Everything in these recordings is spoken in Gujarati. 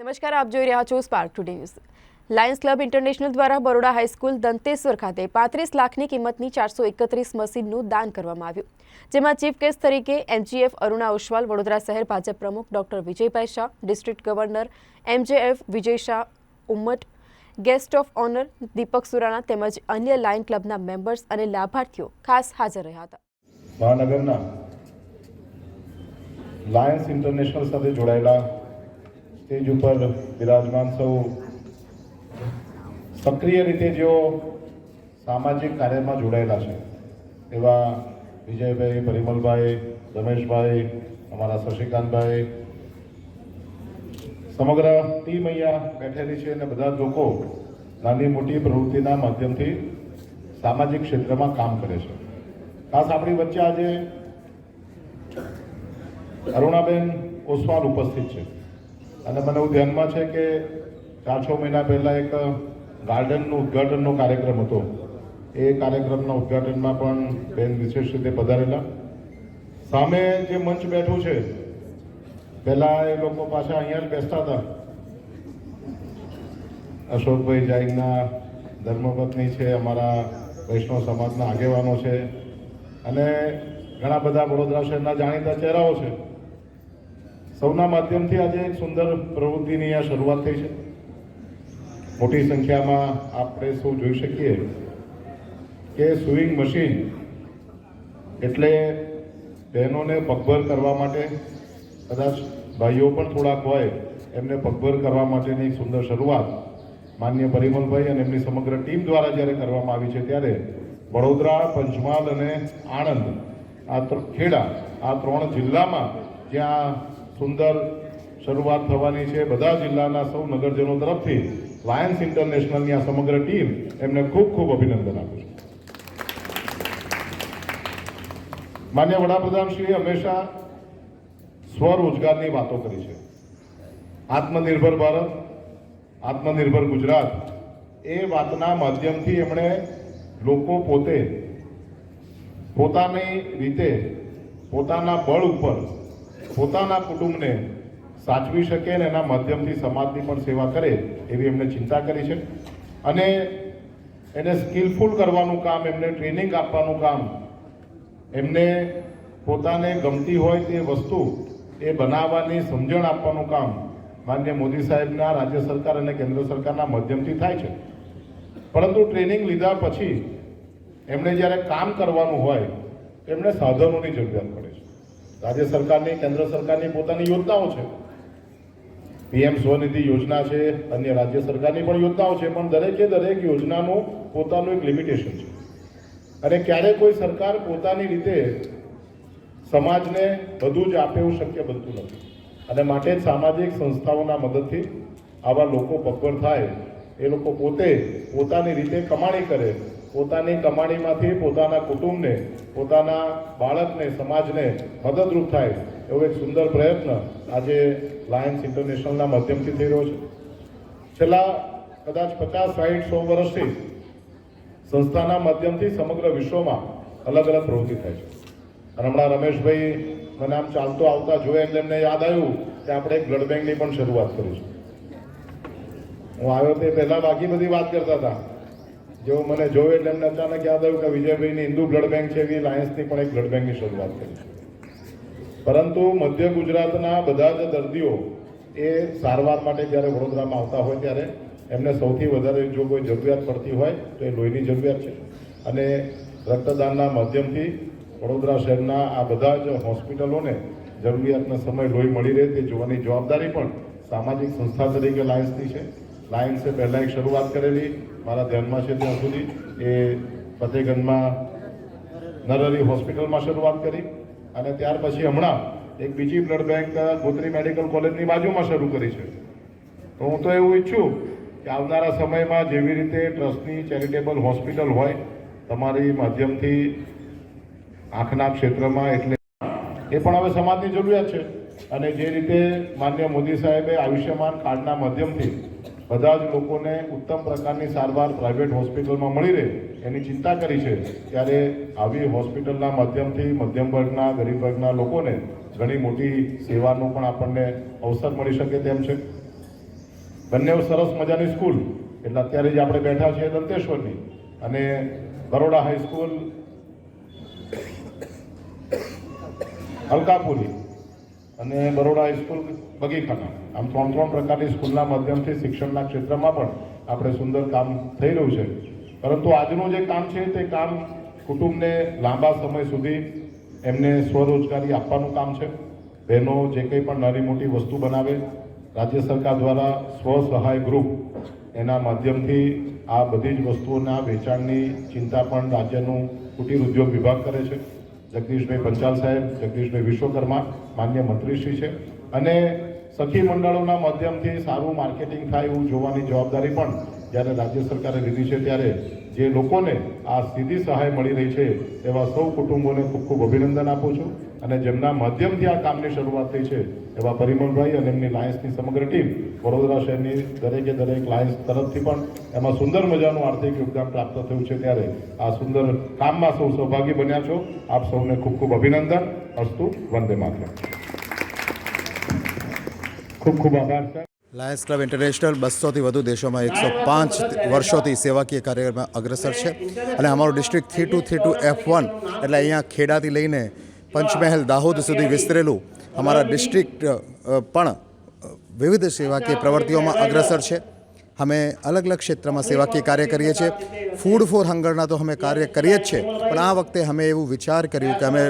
નમસ્કાર, આપ જોઈ રહ્યા છો Spark today news Lions Club International દ્વારા બરોડા હાઈસ્કૂલ દંતેશ્વર ખાતે પાંત્રીસ લાખની કિંમતની ચારસો એકત્રીસ મશીનનું દાન કરવામાં આવ્યું. જેમાં ચીફ ગેસ્ટ તરીકે એમજીએફ અરુણા ઓશવાલ વડોદરા શહેર ભાજપ પ્રમુખ doctor Vijaybhai Shah, district governor MJF Vijay Shah Umat guest of honour Deepak Surana તેમજ અન્ય લાયન ક્લબના મેમ્બર્સ અને લાભાર્થીઓ ખાસ હાજર રહ્યા હતા. મહાનગરના લાયન્સ ઇન્ટરનેશનલ સાથે જોડાયેલા સ્ટેજ ઉપર બિરાજમાન સૌ સક્રિય રીતે જેઓ સામાજિક કાર્યમાં જોડાયેલા છે, એવા વિજયભાઈ, પરિમલભાઈ, રમેશભાઈ, અમારા શશિકાંતભાઈ, સમગ્ર ટીમ અહીંયા બેઠેલી છે અને બધા લોકો નાની મોટી પ્રવૃત્તિના માધ્યમથી સામાજિક ક્ષેત્રમાં કામ કરે છે. ખાસ આપણી વચ્ચે આજે અરુણાબેન ઓસવાલ ઉપસ્થિત છે. અને મને એવું ધ્યાનમાં છે કે ચાર છ મહિના પહેલાં એક ગાર્ડનનું ઉદ્ઘાટનનો કાર્યક્રમ હતો. એ કાર્યક્રમના ઉદ્ઘાટનમાં પણ બેન વિશેષ રીતે પધારેલા. સામે જે મંચ બેઠું છે, પહેલાં એ લોકો પાછા અહીંયા જ બેસતા હતા. અશોકભાઈ જાઈના ધર્મપત્ની છે, અમારા વૈષ્ણવ સમાજના આગેવાનો છે. અને ઘણા બધા વડોદરા શહેરના જાણીતા ચહેરાઓ છે. સૌના માધ્યમથી આજે એક સુંદર પ્રવૃત્તિની આ શરૂઆત થઈ છે. મોટી સંખ્યામાં આપણે સૌ જોઈ શકીએ કે સુઈંગ મશીન એટલે બહેનોને પગભર કરવા માટે, કદાચ ભાઈઓ પણ થોડાક હોય, એમને પગભર કરવા માટેની સુંદર શરૂઆત માન્ય પરિમલભાઈ અને એમની સમગ્ર ટીમ દ્વારા જ્યારે કરવામાં આવી છે ત્યારે વડોદરા, પંચમહાલ અને આણંદ, આ ખેડા, આ ત્રણ જિલ્લામાં જ્યાં સુંદર શરૂઆત થવાની છે. બધા જિલ્લાના સૌ નગરજનો તરફથી લાયન્સ ઇન્ટરનેશનલની આ સમગ્ર ટીમ એમને ખૂબ ખૂબ અભિનંદન આપું છું. માન્ય વડાપ્રધાનશ્રીએ હંમેશા સ્વરોજગારની વાતો કરી છે. આત્મનિર્ભર ભારત, આત્મનિર્ભર ગુજરાત એ વાતના માધ્યમથી એમણે લોકો પોતે પોતાની રીતે પોતાના બળ ઉપર પોતાના કુટુંબને સાચવી શકે અને એના માધ્યમથી સમાજની પણ સેવા કરે એવી એમણે ચિંતા કરી છે. અને એને સ્કિલફુલ કરવાનું કામ, એમને ટ્રેનિંગ આપવાનું કામ, એમને પોતાને ગમતી હોય તે વસ્તુ એ બનાવવાની સમજણ આપવાનું કામ માન્ય મોદી સાહેબના રાજ્ય સરકાર અને કેન્દ્ર સરકારના માધ્યમથી થાય છે. પરંતુ ટ્રેનિંગ લીધા પછી એમણે જ્યારે કામ કરવાનું હોય એમણે સાધનોની જરૂરિયાત પડે છે. રાજ્ય સરકારની, કેન્દ્ર સરકારની પોતાની યોજનાઓ છે. પીએમ સ્વનિધિ યોજના છે, અન્ય રાજ્ય સરકારની પણ યોજનાઓ છે, પણ દરેકે દરેક યોજનાનું પોતાનું એક લિમિટેશન છે. અને ક્યારે કોઈ સરકાર પોતાની રીતે સમાજને બધું જ આપે એવું શક્ય બનતું નથી. અને માટે સામાજિક સંસ્થાઓના મદદથી આવા લોકો પગભર થાય, એ લોકો પોતે પોતાની રીતે કમાણી કરે પોતાની કમાણીમાંથી પોતાના કુટુંબને, પોતાના બાળકને, સમાજને મદદરૂપ થાય એવો એક સુંદર પ્રયત્ન આજે લાયન્સ ઇન્ટરનેશનલના માધ્યમથી થઈ રહ્યો છે. છેલ્લા કદાચ પચાસ સાઠ સો વર્ષથી સંસ્થાના માધ્યમથી સમગ્ર વિશ્વમાં અલગ અલગ પ્રવૃત્તિ થાય છે. અને હમણાં રમેશભાઈ મને આમ ચાલતો આવતા જોયા એટલે એમને યાદ આવ્યું કે આપણે એક બ્લડ બેંકની પણ શરૂઆત કરીશું હું આવ્યો તે પહેલાં બાકી બધી વાત કરતા હતા. જેવું મને જોયું એટલે એમને અચાનક યાદ આવ્યું કે વિજયભાઈની હિન્દુ બ્લડ બેંક છે એવી લાયન્સની પણ એક બ્લડ બેંકની શરૂઆત કરી. પરંતુ મધ્ય ગુજરાતના બધા જ દર્દીઓ એ સારવાર માટે જ્યારે વડોદરામાં આવતા હોય ત્યારે એમને સૌથી વધારે જો કોઈ જરૂરિયાત પડતી હોય તો એ લોહીની જરૂરિયાત છે. અને રક્તદાનના માધ્યમથી વડોદરા શહેરના આ બધા જ હોસ્પિટલોને જરૂરિયાતના સમય લોહી મળી રહે તે જોવાની જવાબદારી પણ સામાજિક સંસ્થા તરીકે લાયન્સની છે. લાયન્સે પહેલાં એક શરૂઆત કરેલી. મારા ધ્યાનમાં છે ત્યાં સુધી એ ફતેહગંજમાં નરહરી હોસ્પિટલમાં શરૂઆત કરી અને ત્યાર પછી હમણાં એક બીજી બ્લડ બેંક ગોત્રી મેડિકલ કોલેજની બાજુમાં શરૂ કરી છે. તો હું તો એવું ઈચ્છું કે આવનારા સમયમાં જેવી રીતે ટ્રસ્ટની ચેરિટેબલ હોસ્પિટલ હોય, તમારી માધ્યમથી આંખના ક્ષેત્રમાં એટલે એ પણ હવે સમાજની જરૂરિયાત છે. અને જે રીતે માન્ય મોદી સાહેબે આયુષ્યમાન કાર્ડના માધ્યમથી બધા જ લોકોને ઉત્તમ પ્રકારની સારવાર પ્રાઇવેટ હોસ્પિટલમાં મળી રહે એની ચિંતા કરી છે, ત્યારે આવી હોસ્પિટલના માધ્યમથી મધ્યમ વર્ગના, ગરીબ વર્ગના લોકોને ઘણી મોટી સેવાનો પણ આપણને અવસર મળી શકે તેમ છે. બંને સરસ મજાની સ્કૂલ, એટલે અત્યારે જે આપણે બેઠા છીએ દંતેશ્વરની, અને બરોડા હાઈસ્કૂલ, અલકાપુરી. અને બરોડા હાઈસ્કૂલ બગીખાના. આમ ત્રણ ત્રણ પ્રકારની સ્કૂલના માધ્યમથી શિક્ષણના ક્ષેત્રમાં પણ આપણે સુંદર કામ થઈ રહ્યું છે. પરંતુ આજનું જે કામ છે તે કામ કુટુંબને લાંબા સમય સુધી એમને સ્વરોજગારી આપવાનું કામ છે. બહેનો જે કંઈ પણ નાની મોટી વસ્તુ બનાવે, રાજ્ય સરકાર દ્વારા સ્વ સહાય ગ્રુપ એના માધ્યમથી આ બધી જ વસ્તુઓના વેચાણની ચિંતા પણ રાજ્યનું કુટીર ઉદ્યોગ વિભાગ કરે છે. જગદીશભાઈ પંચાલ સાહેબ, જગદીશભાઈ વિશ્વકર્મા, માન્ય મંત્રીશ્રી છે. અને સખી મંડળોના માધ્યમથી સારું માર્કેટિંગ થાય એવું જોવાની જવાબદારી પણ જ્યારે રાજ્ય સરકારે લીધી છે, ત્યારે જે લોકોને આ સીધી સહાય મળી રહી છે, એવા સૌ કુટુંબોને ખૂબ ખૂબ અભિનંદન આપું છું. અને જેમના માધ્યમથી આ કામની શરૂઆત થઈ છે, એવા પરિમલભાઈ અને એમની લાયન્સની સમગ્ર ટીમ વડોદરા શહેરની દરેકે દરેક લાયન્સ તરફથી પણ એમાં સુંદર મજાનું આર્થિક યોગદાન પ્રાપ્ત થયું છે ત્યારે આ સુંદર કામમાં સૌ સહભાગી બન્યા છો. આપ સૌને ખૂબ ખૂબ અભિનંદન. અસ્તુ, વંદે માત્ર ખૂબ ખૂબ આભાર સર લાયન્સ ક્લબ ઇન્ટરનેશનલ બસોથી વધુ દેશોમાં એકસો પાંચ વર્ષોથી સેવાકીય કાર્યક્રમમાં અગ્રસર છે. અને અમારું district three two three two F one એટલે અહીંયા ખેડાથી લઈને પંચમહેલ દાહોદ સુધી વિસ્તરેલું અમારા ડિસ્ટ્રિક્ટ પણ વિવિધ સેવાકીય પ્રવૃત્તિઓમાં અગ્રસર છે. અમે અલગ અલગ ક્ષેત્રમાં સેવાકીય કાર્ય કરીએ છીએ. ફૂડ ફોર હંગરના તો અમે કાર્ય કરીએ જ છે. પણ આ વખતે અમે એવું વિચાર કર્યું કે અમે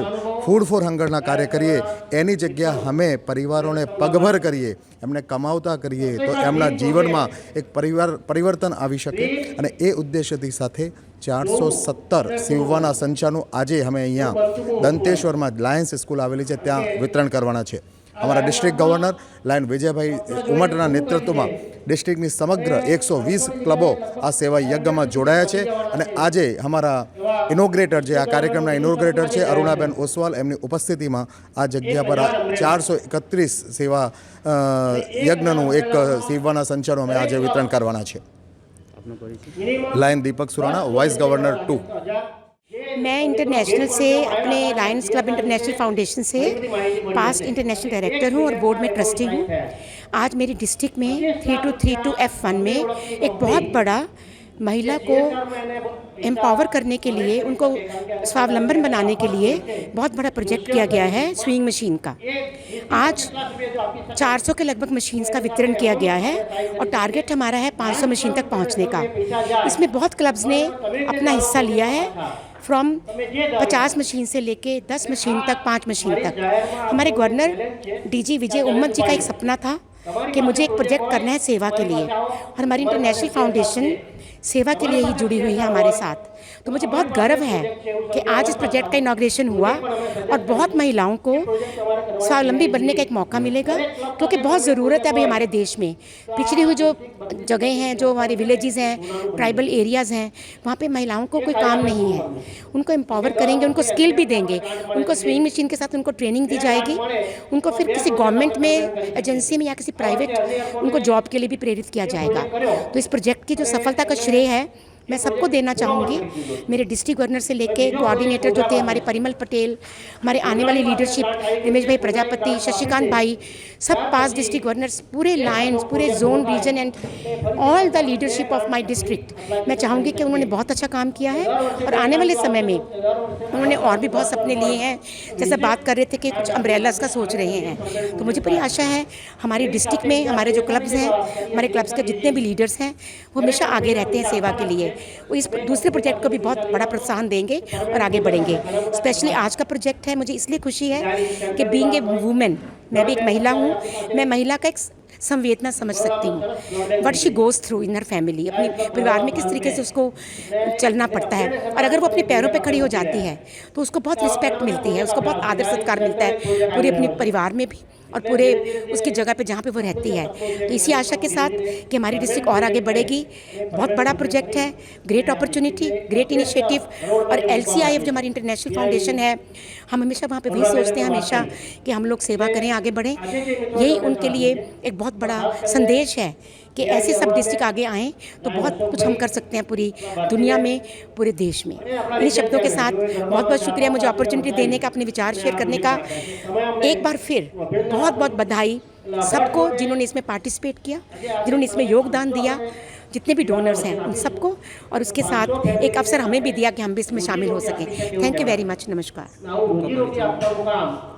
ફૂડ ફોર હંગરના કાર્ય કરીએ. એની જગ્યા અમે પરિવારોને પગભર કરીએ. એમને કમાવતા કરીએ તો એમના જીવનમાં એક પરિવાર, પરિવર્તન આવી શકે. અને એ ઉદ્દેશ્યથી સાથે ચારસો સત્તર સીવવાના સંચાનું આજે અમે અહીંયા દંતેશ્વરમાં લાયન્સ સ્કૂલ આવેલી છે, ત્યાં વિતરણ કરવાના છે. અમારા ડિસ્ટ્રિક્ટ ગવર્નર લાયન વિજયભાઈ ઉમટના નેતૃત્વમાં ડિસ્ટ્રિક્ટની સમગ્ર એકસો વીસ ક્લબો આ સેવા યજ્ઞમાં જોડાયા છે અને આજે અમારા ઇનોગ્રેટર જે આ કાર્યક્રમના ઇનોગ્રેટર છે, અરુણાબેન ઓસવાલ, એમની ઉપસ્થિતિમાં આ જગ્યા પર આ ચારસો એકત્રીસ સેવા યજ્ઞનું એક સેવાના સંચારનું અમે આજે વિતરણ કરવાના છે. Lion Deepak Surana vice governor two मैं इंटरनेशनल से अपने लायंस क्लब इंटरनेशनल फाउंडेशन से पास्ट इंटरनेशनल डायरेक्टर हूँ और बोर्ड में ट्रस्टी हूँ। आज मेरी डिस्ट्रिक्ट में three two three two F one में एक बहुत बड़ा महिला को एम्पावर करने के लिए, उनको स्वावलंबन बनाने के लिए बहुत बड़ा प्रोजेक्ट किया गया है स्विंग मशीन का। आज 400 के लगभग मशीन्स का वितरण किया गया है और टारगेट हमारा है 500 मशीन तक पहुँचने का। इसमें बहुत क्लब्स ने अपना हिस्सा लिया है फ्रॉम 50 मशीन से लेके 10 मशीन तक, पाँच मशीन तक। हमारे गवर्नर डीजी विजय उम्मत जी का एक सपना था कि मुझे एक प्रोजेक्ट करना है सेवा के लिए। और हमारी इंटरनेशनल फाउंडेशन सेवा के लिए ही जुड़ी हुई है हमारे साथ तो मुझे बहुत गर्व है कि आज इस प्रोजेक्ट का इनाग्रेशन हुआ और बहुत महिलाओं को स्वावलंबी बनने का एक मौका मिलेगा, क्योंकि बहुत ज़रूरत है अभी हमारे देश में। पिछड़ी हुई जो जगह हैं, जो हमारे विलेजेस हैं ट्राइबल एरियाज़ हैं, वहाँ पे महिलाओं को कोई काम नहीं है। उनको एम्पावर करेंगे, उनको स्किल भी देंगे, उनको स्विंग मशीन के साथ उनको ट्रेनिंग दी जाएगी, उनको फिर किसी गवर्नमेंट में एजेंसी में या किसी प्राइवेट उनको जॉब के लिए भी प्रेरित किया जाएगा। तो इस प्रोजेक्ट की जो सफलता का श्रेय है मैं सबको देना चाहूँगी। मेरे डिस्ट्रिक्ट गवर्नर से लेके कोऑर्डिनेटर जो थे, हमारे परिमल पटेल, हमारे आने वाली लीडरशिप रमेश भाई प्रजापति, शशिकांत भाई, सब पास डिस्ट्रिक्ट गवर्नर्स पूरे लाइन्स पूरे zone region and all the leadership of my district मैं चाहूँगी कि उन्होंने बहुत अच्छा काम किया है और आने वाले समय में उन्होंने और भी बहुत सपने लिए हैं। जैसे बात कर रहे थे कि कुछ अम्ब्रेलास का सोच रहे हैं। तो मुझे पूरी आशा है, हमारी डिस्ट्रिक्ट में हमारे जो क्लब्स हैं, हमारे क्लब्स के जितने भी लीडर्स हैं, वो हमेशा आगे रहते हैं सेवा के लिए। वो इस दूसरे प्रोजेक्ट को भी बहुत बड़ा प्रोत्साहन देंगे और आगे बढ़ेंगे। स्पेशली आज का प्रोजेक्ट है, मुझे इसलिए खुशी है कि बींग ए वूमेन मैं भी एक महिला हूँ। मैं महिला का एक संवेदना समझ सकती हूँ। What she goes through in her family अपने परिवार में किस तरीके से उसको चलना पड़ता है? और अगर वो अपने पैरों पे खड़ी हो जाती है तो उसको बहुत रिस्पेक्ट मिलती है, उसको बहुत आदर सत्कार मिलता है पूरे अपने परिवार में भी और पूरे उसकी जगह पे जहाँ पे वो रहती है। तो इसी आशा के साथ कि हमारी डिस्ट्रिक्ट और आगे बढ़ेगी। बहुत बड़ा प्रोजेक्ट है ग्रेट अपॉर्चुनिटी ग्रेट इनिशिएटिव और एलसीआईएफ जो हमारी इंटरनेशनल फाउंडेशन है हम हमेशा वहाँ पे वही सोचते हैं हमेशा कि। हम लोग सेवा करें आगे बढ़ें। यही उनके लिए एक बहुत बड़ा संदेश है कि ऐसे सब डिस्ट्रिक्ट आगे आएँ तो बहुत कुछ हम कर सकते हैं पूरी दुनिया में पूरे देश में। इन्हीं शब्दों के साथ बहुत बहुत शुक्रिया मुझे अपॉर्चुनिटी देने का अपने विचार शेयर करने का। एक बार फिर बहुत बहुत बधाई सबको जिन्होंने इसमें पार्टिसिपेट किया जिन्होंने इसमें योगदान दिया। जितने भी डोनर्स हैं उन सबको और उसके साथ एक अवसर हमें भी दिया कि हम भी इसमें शामिल हो सकें। थैंक यू वेरी मच नमस्कार।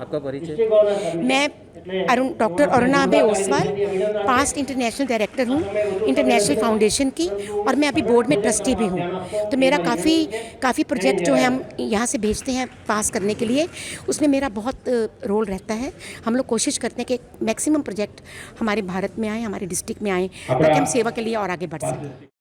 आपका परिचय? मैं Arun doctor Aruna Abhay Oswal past international director हूँ इंटरनेशनल फाउंडेशन की और मैं अभी बोर्ड में ट्रस्टी भी हूँ। तो मेरा काफ़ी काफ़ी प्रोजेक्ट जो है हम यहाँ से भेजते हैं पास करने के लिए। उसमें मेरा बहुत रोल रहता है। हम लोग कोशिश करते हैं कि मैक्सिमम प्रोजेक्ट हमारे भारत में आए हमारे डिस्ट्रिक्ट में आए ताकि हम सेवा के लिए और आगे बढ़ 好的